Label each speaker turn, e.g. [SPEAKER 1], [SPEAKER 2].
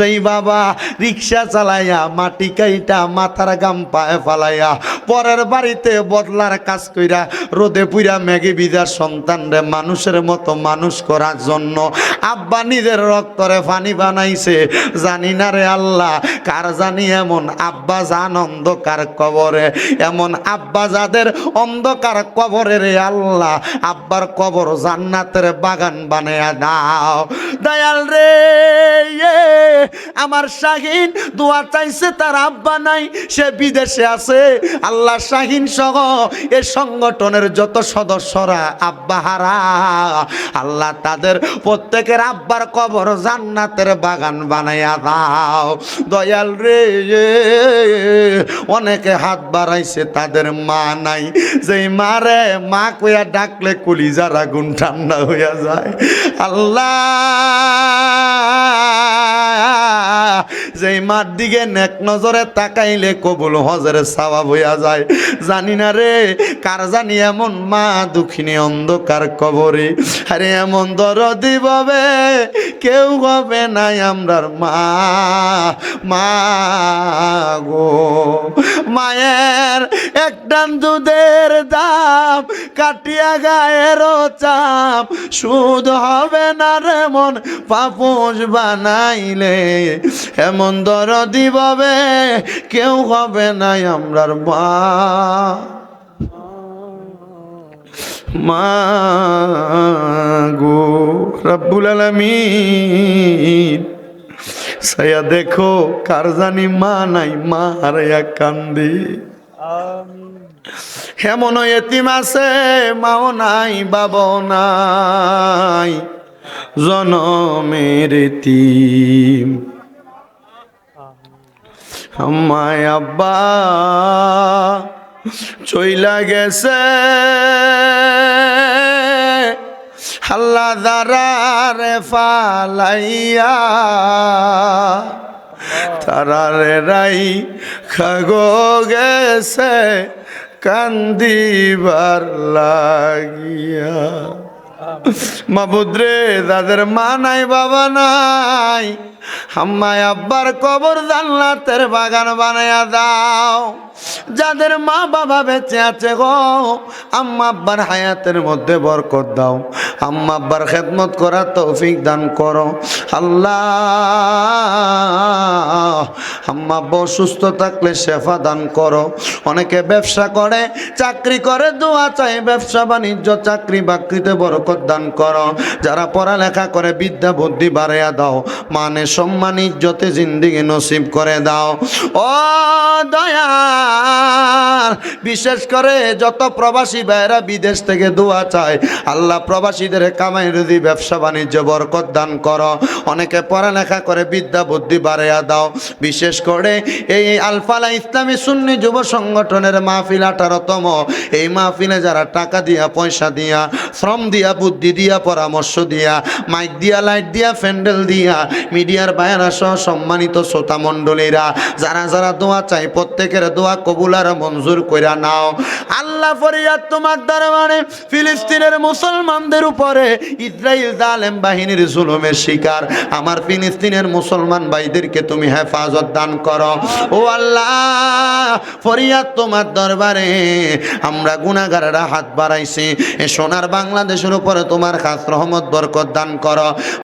[SPEAKER 1] যেই বাবা রিক্সা চালাইয়া মাটি কাইটা মাথার গাম পায়ে ফালাইয়া পরের বাড়িতে বদলার কাজ কইরা রোদে পুইরা ম্যাগি বিদার সন্তান রে মানুষের মতো মানুষ করার জন্য আব্বা নিজের রক্তরে পানি বানাইছে। জানি না রে আল্লাহ, কার জানি এমন আব্বা জান অন্ধকার কবরে। এমন আব্বা যাদের অন্ধকার কবরে রে আল্লাহ, আব্বার কবর জান্নাতের বাগান বানায়া দাও। দয়াল রে আমার শাহিন দোয়া চাইছে, তার আব্বা নাই, সে বিদেশে আছে। আল্লাহ শাহিন সহ এ সংগঠনের যত সদস্যরা আব্বা হারা, আল্লাহ তাদের প্রত্যেকের আব্বার কবর জান্নাতের বাগান বানাইয়া দাও। দয়াল রে, অনেকে হাত বাড়াইছে, তাদের মা নাই। যেই মারে মা কইয়া ডাকলে কলিজার আগুন ঠান্ডা হইয়া যায়। আল্লাহ যেই মার দিকে নেক নজরে তাকাইলে কবুল হজের সওয়াব হইয়া যায়। জানি না রে, কার জানি এমন মা দুঃখিনী অন্ধকার কবরে। আরে এমন দরদি পাবে কেউ হবে নাই আমরার মা। মা গো, মায়ের একটান দুধের দাম, কাটিয়া গায়েরও চাপ সুদ হবে না রে মন বানাইলে এমন দরদি পাবে কেউ হবে নাই আমরার মা। মা গো রব্বুল আলামিন সায়া দেখো কার জানি মা নাই, মা হারাইয়া কান্দি। হেমন এতিম আছে, মাও নাই, বাবাও নাই, জনমের এতিম। আমায় আব্বা, চইলা গেছে। হাল্লা দারারে ফালাইয়া, তারারে রাই খাগো গেছে, কান্দিবার লাগিয়া। মাবুদ্রে যাদের মা নাই, বাবা নাই আম্মায় আব্বার কবর জান্নাতের বাগান বানায়া দাও। যাদের মা বাবা বেঁচে আছে গো, আম্মা আব্বার হায়াতের মধ্যে বরকত দাও। আম্মা আব্বার খেদমত করা তৌফিক দান করো। আল্লাহ, আম্মা আব্বা অসুস্থ থাকলে শেফা দান করো। অনেকে ব্যবসা করে, চাকরি করে, দোয়া চাই ব্যবসা বাণিজ্য, চাকরি বাকরিতে বরকত দান করো। যারা পড়ালেখা করে, বিদ্যা বুদ্ধি বাড়াইয়া দাও। মানে সম্মান ইজ্জতে জিন্দিগি নসিব করে দাও। ও দয়াল। বিশেষ করে যত প্রবাসী ভাইরা বিদেশ থেকে দোয়া চায়, আল্লাহ প্রবাসীদের কামাই রুদি ব্যবসা বাণিজ্য, বরকত দান করো। অনেকে পড়ালেখা করে বিদ্যা, বুদ্ধি বাড়াইয়া দাও। বিশেষ করে এই আলফালা ইসলামী সুন্নি যুব সংগঠনের মাহফিল আঠারোতম। এই মাহফিলে যারা টাকা দিয়া, পয়সা দিয়া, শ্রম দিয়া, বুদ্ধি দিয়া, পরামর্শ দিয়া, মাইক দিয়া, লাইট দিয়া প্যান্ডেল দিয়া, মিডিয়ার বায়ানা সহ সম্মানিত শ্রোতা মণ্ডলীরা, যারা যারা দোয়া চাই প্রত্যেকের দোয়া কবুল আর মঞ্জুর কইরা নাও। আল্লাহ ফরিয়াদ তোমার দরবারে, ফিলিস্তিনের মুসলমানদের উপরে ইসরায়েল জালেম বাহিনীর জুলুমের শিকার। আমার ফিলিস্তিনের মুসলমান ভাইদেরকে তুমি হেফাজত দান করো। ও আল্লাহ, ফরিয়াদ তোমার দরবারে, আমরা গুণাগারেরা হাত বাড়াইছি। এ সোনার বাংলাদেশের উপরে তোমার খাস রহমত, বরকত দান করো।